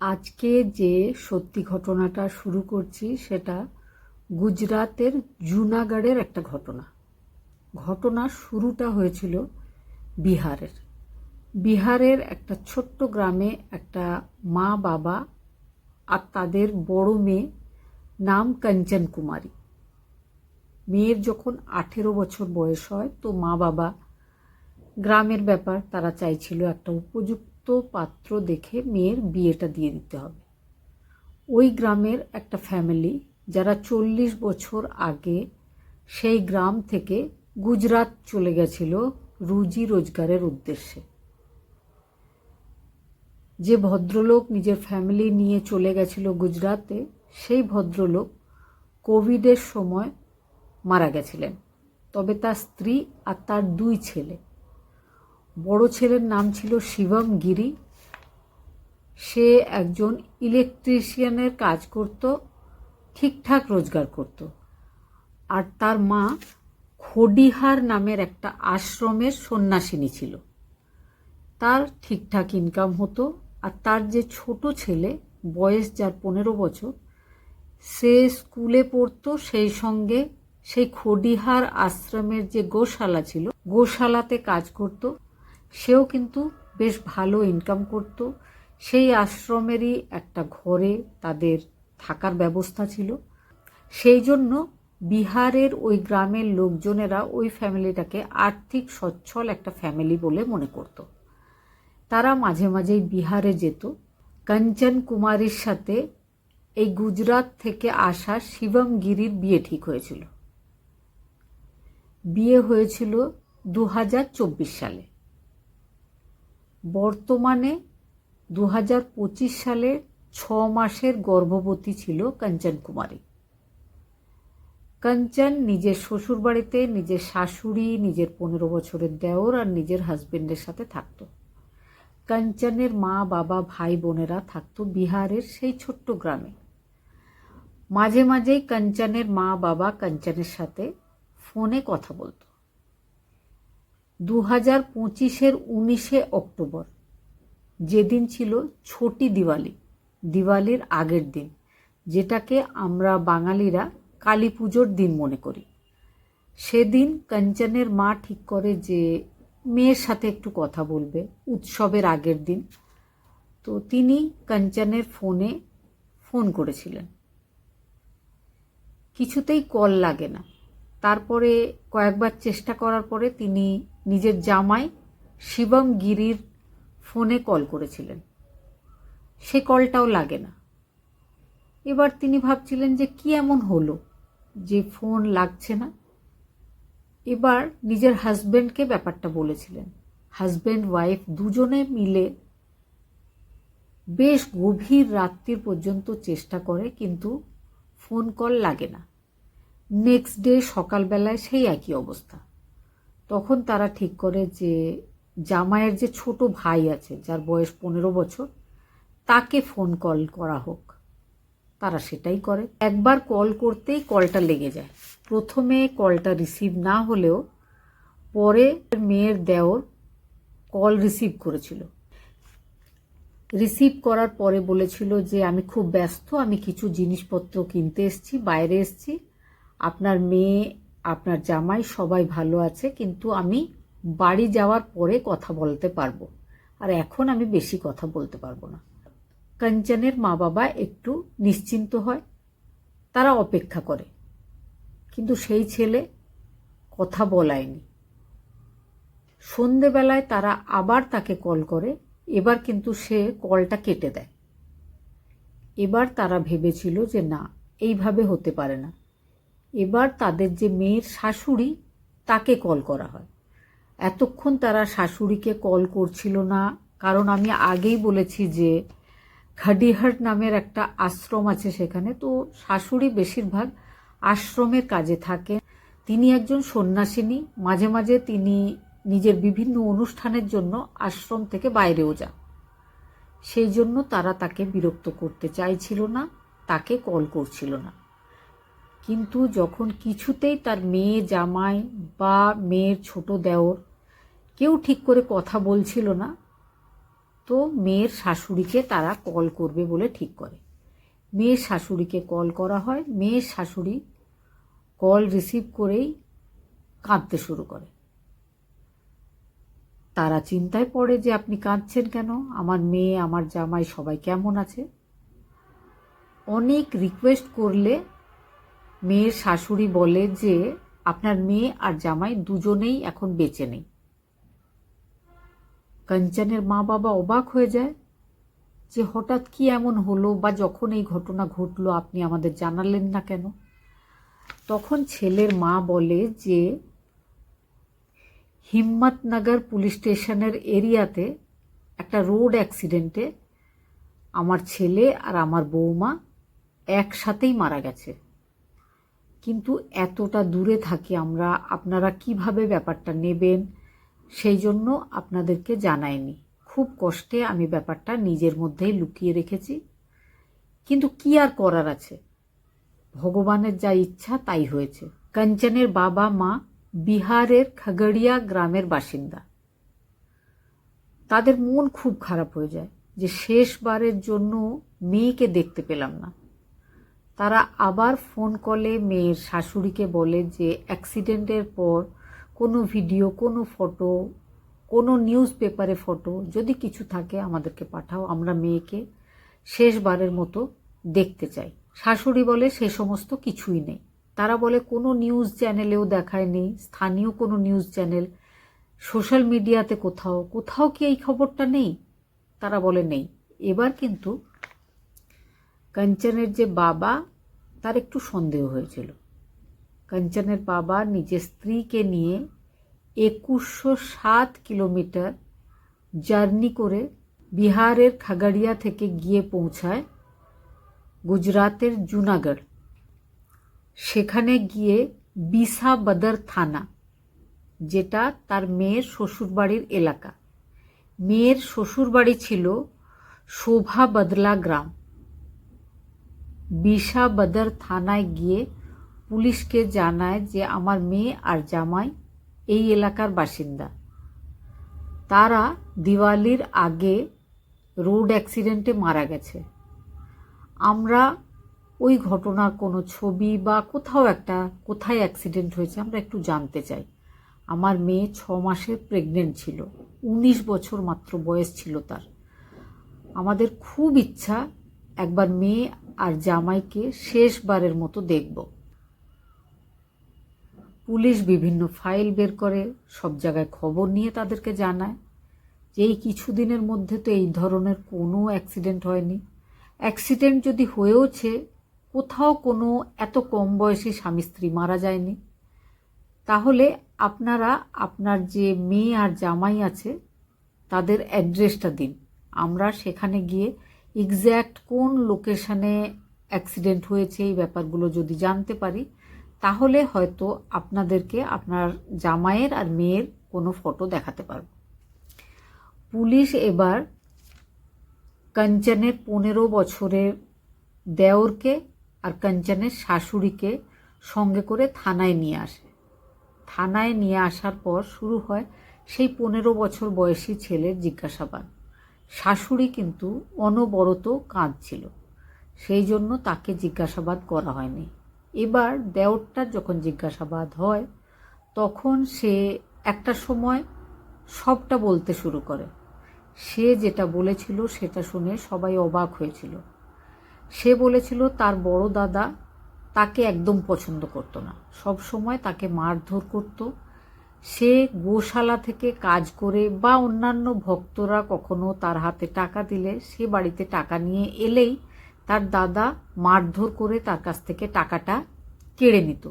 আজকে যে সত্যি ঘটনাটা শুরু করছি সেটা গুজরাতের জুনাগড়ের একটা ঘটনা। ঘটনা শুরুটা হয়েছিল বিহারের। বিহারের একটা ছোট্ট গ্রামে একটা মা বাবা আর তাদের বড় মেয়ে নাম কাঞ্চন কুমারী। মেয়ের যখন আঠেরো বছর বয়স হয়, তো মা বাবা গ্রামের ব্যাপার তারা চাইছিল একটা উপযুক্ত পাত্র দেখে মেয়ের বিয়েটা দিয়ে দিতে হবে। ওই গ্রামের একটা ফ্যামিলি যারা চল্লিশ বছর আগে সেই গ্রাম থেকে গুজরাট চলে গেছিল রুজি রোজগারের উদ্দেশ্যে। যে ভদ্রলোক নিজের ফ্যামিলি নিয়ে চলে গেছিল গুজরাতে সেই ভদ্রলোক কোভিডের সময় মারা গেছিলেন। তবে তার স্ত্রী আর তার দুই ছেলে বড় ছেলের নাম ছিল শিবম গিরি। সে একজন ইলেকট্রিশিয়ানের কাজ করত, ঠিকঠাক রোজগার করত। আর তার মা খডিহার নামের একটা আশ্রমের সন্ন্যাসিনী ছিল। তার ঠিকঠাক ইনকাম হতো আর তার যে ছোট ছেলে, বয়স যার পনেরো বছর, সে স্কুলে পড়তো, সেই সঙ্গে সেই খডিহার আশ্রমের যে গোশালা ছিল, গোশালাতে কাজ করত। সেও কিন্তু বেশ ভালো ইনকাম করত। সেই আশ্রমেরই একটা ঘরে তাদের থাকার ব্যবস্থা ছিল। সেই জন্য বিহারের ওই গ্রামের লোকজনেরা ওই ফ্যামিলিটাকে আর্থিক সচ্ছল একটা ফ্যামিলি বলে মনে করত। তারা মাঝে মাঝেই বিহারে যেত। কাঞ্চন কুমারীর সাথে এই গুজরাট থেকে আসা শিবম গিরির বিয়ে ঠিক হয়েছিল। বিয়ে হয়েছিল দু হাজার চব্বিশ সালে। বর্তমানে দু হাজার পঁচিশ সালে ছ মাসের গর্ভবতী ছিল কাঞ্চন কুমারী। কাঞ্চন নিজের শ্বশুরবাড়িতে, নিজের শাশুড়ি, নিজের পনেরো বছরের দেওর আর নিজের হাজবেন্ডের সাথে থাকতো। কাঞ্চনের মা, বাবা, ভাই, বোনেরা থাকতো বিহারের সেই ছোট্ট গ্রামে। মাঝে মাঝেই কাঞ্চনের মা, বাবা কাঞ্চনের সাথে ফোনে কথা বলতো। দু হাজার পঁচিশের উনিশে অক্টোবর। যেদিন ছিল ছোটি দিওয়ালি, দিওয়ালির আগের দিন, যেটাকে আমরা বাঙালিরা কালী পুজোর দিন মনে করি। সেদিন কাঞ্চনের মা ঠিক করে যে মেয়ের সাথে একটু কথা বলবে, উৎসবের আগের দিন। তো তিনি কাঞ্চনের ফোনে ফোন করেছিলেন। কিছুতেই কল লাগে না। তারপরে কয়েকবার চেষ্টা করার পরে তিনি নিজের জামাই শিবম গিরির ফোনে কল করেছিলেন। সে কলটাও লাগে না। এবার তিনি ভাবছিলেন যে কি এমন হলো যে ফোন লাগছে না। এবার নিজের হাজব্যান্ডকে ব্যাপারটা বলেছিলেন। হাজব্যান্ড ওয়াইফ দুজনে মিলে বেশ গভীর রাত্রির পর্যন্ত চেষ্টা করে, কিন্তু ফোন কল লাগে না। নেক্সট ডে সকালবেলায় সেই একই অবস্থা। তখন তারা ঠিক করে যে, জামাইয়ের যে ছোট ভাই আছে, যার বয়স পনেরো বছর, তাকে ফোন কল করা হোক। তারা সেটাই করে। একবার কল করতেই কলটা লেগে যায়। প্রথমে কলটা রিসিভ না হলেও পরে মেয়ের দেওর কল রিসিভ করেছিল। রিসিভ করার পরে বলেছিল যে, আমি খুব ব্যস্ত, আমি কিছু জিনিসপত্র কিনতে এসছি, বাইরে এসছি। আপনার মেয়ে, আপনার জামাই সবাই ভালো আছে, কিন্তু আমি বাড়ি যাওয়ার পরে কথা বলতে পারব। আর এখন আমি বেশি কথা বলতে পারব না। কাঞ্চনের মা বাবা একটু নিশ্চিন্ত হয়, তারা অপেক্ষা করে। কিন্তু সেই ছেলে কথা বলায়নি। সন্ধেবেলায় তারা আবার তাকে কল করে, এবার কিন্তু সে কলটা কেটে দেয়। এবার তারা ভেবেছিল যে না, এইভাবে হতে পারে না। এবার তাদের যে মেয়ের শাশুড়ি, তাকে কল করা হয়। এতক্ষণ তারা শাশুড়িকে কল করছিল না, কারণ আমি আগেই বলেছি যে খাডিহাট নামের একটা আশ্রম আছে সেখানে। তো শাশুড়ি বেশিরভাগ আশ্রমের কাজে থাকে। তিনি একজন সন্ন্যাসিনী, মাঝে মাঝে তিনি নিজের বিভিন্ন অনুষ্ঠানের জন্য আশ্রম থেকে বাইরেও যান। সেই জন্য তারা তাকে বিরক্ত করতে চাইছিল না, তাকে কল করছিল না। কিন্তু যখন কিছুতেই তার মেয়ে জামাই বা মেয়ের ছোট দেওর কেউ ঠিক করে কথা বলছিল না, তো মেয়ের শাশুড়িকে তারা কল করবে বলে ঠিক করে। মেয়ের শাশুড়িকে কল করা হয়, মেয়ের শাশুড়ি কল রিসিভ করেই কাঁদতে শুরু করে। তারা চিন্তায় পড়ে যে আপনি কাঁদছেন কেন? আমার মেয়ে, আমার জামাই সবাই কেমন আছে? অনেক রিকোয়েস্ট করলে মেয়ের শাশুড়ি বলে যে, আপনার মেয়ে আর জামাই দুজনেই এখন বেঁচে নেই। কাঞ্চনের মা বাবা অবাক হয়ে যায় যে, হঠাৎ কি এমন হলো বা যখন এই ঘটনা ঘটলো আপনি আমাদের জানালেন না কেন? তখন ছেলের মা বলে যে, হিম্মতনগর পুলিশ স্টেশনের এরিয়াতে একটা রোড অ্যাক্সিডেন্টে আমার ছেলে আর আমার বৌমা একসাথেই মারা গেছে। কিন্তু এতটা দূরে থাকি আমরা, আপনারা কীভাবে ব্যাপারটা নেবেন সেই জন্য আপনাদেরকে জানাইনি। খুব কষ্টে আমি ব্যাপারটা নিজের মধ্যেই লুকিয়ে রেখেছি। কিন্তু কি আর করার আছে? ভগবানের যা ইচ্ছা তাই হয়েছে। কাঞ্চনের বাবা মা বিহারের খাগড়িয়া গ্রামের বাসিন্দা। তাদের মন খুব খারাপ হয়ে যায় যে শেষবারের জন্য মেয়েকে দেখতে পেলাম না। তারা আবার ফোন কলে মেয়ের শাশুড়িকে বলে যে অ্যাক্সিডেন্টের পর কোনো ভিডিও, কোনো ফটো, কোনো নিউজ পেপারে ফটো যদি কিছু থাকে আমাদেরকে পাঠাও, আমরা মেয়েকে শেষবারের মতো দেখতে চাই। শাশুড়ি বলে সে সমস্ত কিছুই নেই। তারা বলে কোনো নিউজ চ্যানেলেও দেখায়নি স্থানীয় কোনো নিউজ চ্যানেল, সোশ্যাল মিডিয়াতে কোথাও কোথাও কি এই খবরটা নেই? তারা বলে নেই। এবার কিন্তু কাঞ্চনের যে বাবা, তার একটু সন্দেহ হয়েছিল। কাঞ্চনের বাবা নিজের স্ত্রীকে নিয়ে একুশশো সাত কিলোমিটার জার্নি করে বিহারের খাগড়িয়া থেকে গিয়ে পৌঁছায় গুজরাতের জুনাগড়। সেখানে গিয়ে বিসা বদর থানা, যেটা তার মেয়ের শ্বশুরবাড়ির এলাকা। মেয়ের শ্বশুরবাড়ি ছিল শোভা বদলা গ্রাম। বিশা বদর থানায় গিয়ে পুলিশকে জানায় যে আমার মেয়ে আর জামাই এই এলাকার বাসিন্দা। তারা দিওয়ালির আগে রোড অ্যাক্সিডেন্টে মারা গেছে। আমরা ওই ঘটনার কোনো ছবি বা কোথাও একটা, কোথায় অ্যাক্সিডেন্ট হয়েছে আমরা একটু জানতে চাই। আমার মেয়ে ছ মাসের প্রেগনেন্ট ছিল, উনিশ বছর মাত্র বয়স ছিল তার। আমাদের খুব ইচ্ছা একবার মেয়ে আর জামাইকে শেষবারের মতো দেখব। পুলিশ বিভিন্ন ফাইল বের করে, সব জায়গায় খবর নিয়ে তাদেরকে জানায় যে এই কিছুদিনের মধ্যে তো এই ধরনের কোনো অ্যাক্সিডেন্ট হয়নি। অ্যাক্সিডেন্ট যদি হয়েওছে, কোথাও কোনো এত কম বয়সী স্বামী স্ত্রী মারা যায়নি। তাহলে আপনারা, আপনার যে মেয়ে আর জামাই আছে, তাদের অ্যাড্রেসটা দিন। আমরা সেখানে গিয়ে এক্স্যাক্ট কোন লোকেশানে অ্যাক্সিডেন্ট হয়েছে এই ব্যাপারগুলো যদি জানতে পারি, তাহলে হয়তো আপনাদেরকে আপনার জামাইয়ের আর মেয়ের কোনো ফটো দেখাতে পারব। পুলিশ এবার কাঞ্চনের পনেরো বছরের দেওরকে আর কাঞ্চনের শাশুড়িকে সঙ্গে করে থানায় নিয়ে আসে। থানায় নিয়ে আসার পর শুরু হয় সেই পনেরো বছর বয়সী ছেলের জিজ্ঞাসাবাদ। শাশুড়ি কিন্তু অনবরত কাঁদছিল। সেই জন্য তাকে জিজ্ঞাসাবাদ করা হয়নি। এবার দেওরটার যখন জিজ্ঞাসাবাদ হয়, তখন সে একটা সময় সবটা বলতে শুরু করে। সে যেটা বলেছিল সেটা শুনে সবাই অবাক হয়েছিল। সে বলেছিল, তার বড় দাদা তাকে একদম পছন্দ করতো না। সব সময় তাকে মারধর করতো সে গোশালা থেকে কাজ করে বা অন্যান্য ভক্তরা কখনো তার হাতে টাকা দিলে সে বাড়িতে টাকা নিয়ে এলেই তার দাদা মারধর করে তার কাছ থেকে টাকাটা কেড়ে নিত।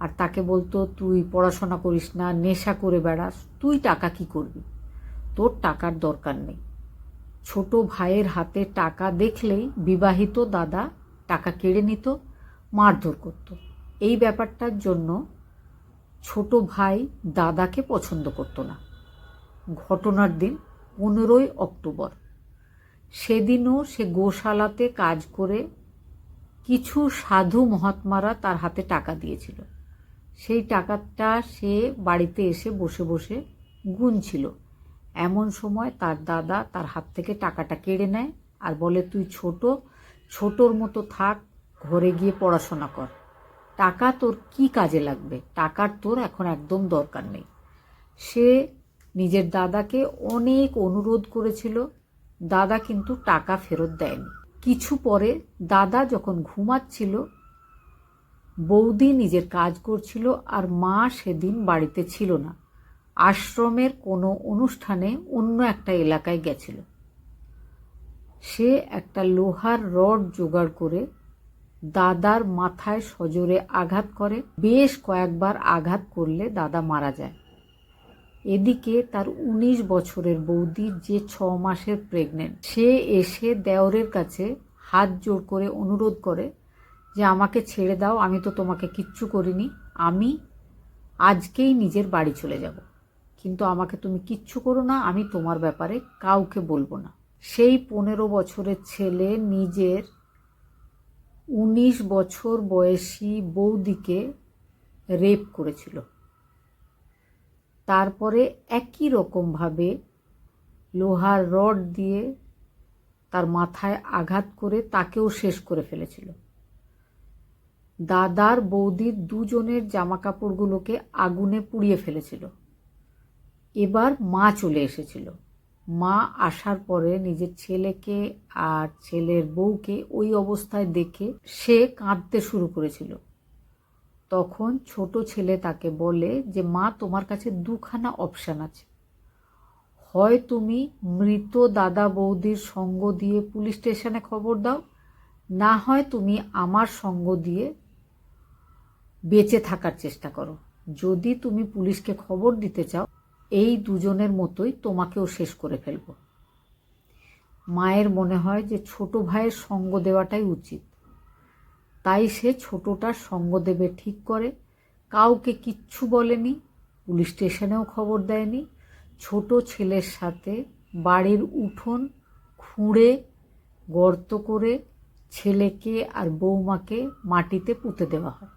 আর তাকে বলতো, তুই পড়াশোনা করিস না, নেশা করে বেড়াস, তুই টাকা কি করবি? তোর টাকার দরকার নেই। ছোট ভাইয়ের হাতে টাকা দেখলেই বিবাহিত দাদা টাকা কেড়ে নিত, মারধর করত। এই ব্যাপারটার জন্য ছোট ভাই দাদাকে পছন্দ করত না। ঘটনার দিন পনেরোই অক্টোবর। সেদিনও সে গোশালাতে কাজ করে কিছু সাধু মহাত্মারা তার হাতে টাকা দিয়েছিল। সেই টাকাটা সে বাড়িতে এসে বসে বসে গুনছিল। এমন সময় তার দাদা তার হাত থেকে টাকাটা কেড়ে নেয় আর বলে, তুই ছোট, ছোটর মতো থাক, ঘরে গিয়ে পড়াশোনা কর। টাকা তোর কি কাজে লাগবে? টাকার তোর এখন একদম দরকার নেই। সে নিজের দাদাকে অনেক অনুরোধ করেছিল। দাদা কিন্তু টাকা ফেরত দেয়নি। কিছু পরে দাদা যখন ঘুমাচ্ছিল, বৌদি নিজের কাজ করছিল আর মা সেদিন বাড়িতে ছিল না। আশ্রমের কোনো অনুষ্ঠানে অন্য একটা এলাকায় গেছিল। সে একটা লোহার রড জোগাড় করে দাদার মাথায় সজোরে আঘাত করে। বেশ কয়েকবার আঘাত করলে দাদা মারা যায়। এদিকে তার উনিশ বছরের বৌদি যে ছ মাসের প্রেগনেন্ট সে এসে দেওরের কাছে হাত জোর করে অনুরোধ করে যে, আমাকে ছেড়ে দাও, আমি তো তোমাকে কিচ্ছু করিনি। আমি আজকেই নিজের বাড়ি চলে যাব। কিন্তু আমাকে তুমি কিচ্ছু করো না, আমি তোমার ব্যাপারে কাউকে বলব না। সেই পনেরো বছরের ছেলে নিজের উনিশ বছর বয়সী বৌদিকে রেপ করেছিল। তারপরে একই রকমভাবে লোহার রড দিয়ে তার মাথায় আঘাত করে তাকেও শেষ করে ফেলেছিল। দাদার বৌদির দুজনের জামা কাপড়গুলোকে আগুনে পুড়িয়ে ফেলেছিল। এবার মা চলে এসেছিল। মা আসার পরে নিজের ছেলেকে আর ছেলের বউকে ওই অবস্থায় দেখে সে কাঁদতে শুরু করেছিল। তখন ছোট ছেলে তাকে বলে যে, মা, তোমার কাছে দুখানা অপশান আছে। হয় তুমি মৃত দাদা বৌদির সঙ্গ দিয়ে পুলিশ স্টেশনে খবর দাও, না হয় তুমি আমার সঙ্গ দিয়ে বেঁচে থাকার চেষ্টা করো। যদি তুমি পুলিশকে খবর দিতে চাও এই দুজনের মতোই তোমাকেও শেষ করে ফেলব। মায়ের মনে হয় যে ছোট ভাইয়ের সঙ্গ দেওয়াটাই উচিত। তাই সে ছোটটার সঙ্গ দেবে ঠিক করে। কাউকে কিচ্ছু বলেনি, পুলিশ স্টেশনেও খবর দেয়নি। ছোট ছেলের সাথে বাড়ির উঠোন খুঁড়ে, গর্ত করে ছেলেকে আর বৌমাকে মাটিতে পুঁতে দেওয়া হয়।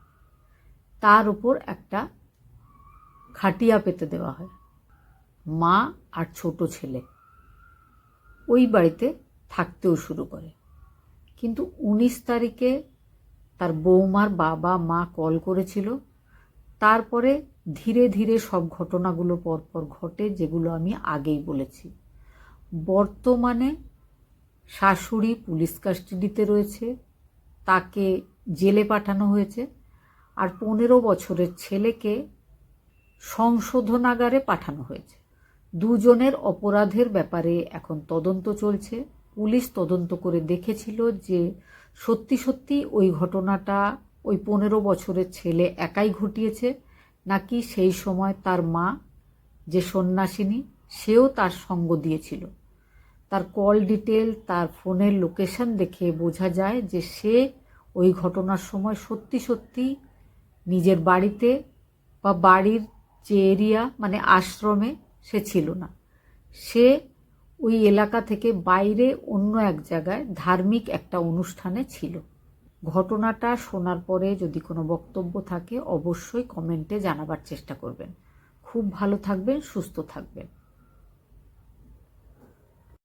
তার উপর একটা খাটিয়া পেতে দেওয়া হয়। মা আর ছোট ছেলে। ওই বাড়িতে থাকতেও শুরু করে। কিন্তু উনিশ তারিখে তার বৌমার বাবা মা কল করেছিল। তারপরে ধীরে ধীরে সব ঘটনাগুলো পরপর ঘটে, যেগুলো আমি আগেই বলেছি। বর্তমানে শাশুড়ি পুলিশ কাস্টাডিতে রয়েছে, তাকে জেলে পাঠানো হয়েছে আর পনেরো বছরের ছেলেকে সংশোধনাগারে পাঠানো হয়েছে। দুজনের অপরাধের ব্যাপারে এখন তদন্ত চলছে। পুলিশ তদন্ত করে দেখেছিল যে সত্যি সত্যি ওই ঘটনাটা ওই পনেরো বছরের ছেলে একাই ঘটিয়েছে। নাকি সেই সময় তার মা, যে সন্ন্যাসিনী, সেও তার সঙ্গ দিয়েছিল। তার কল ডিটেল, তার ফোনের লোকেশন দেখে বোঝা যায় যে সে ওই ঘটনার সময় সত্যি সত্যি নিজের বাড়িতে বা বাড়ির যে এরিয়া মানে আশ্রমে সে ছিল না। সে ওই এলাকা থেকে বাইরে অন্য এক জায়গায় ধার্মিক একটা অনুষ্ঠানে ছিল। ঘটনাটা শোনার পরে যদি কোনো বক্তব্য থাকে, অবশ্যই কমেন্টে জানাবার চেষ্টা করবেন। খুব ভালো থাকবেন, সুস্থ থাকবেন।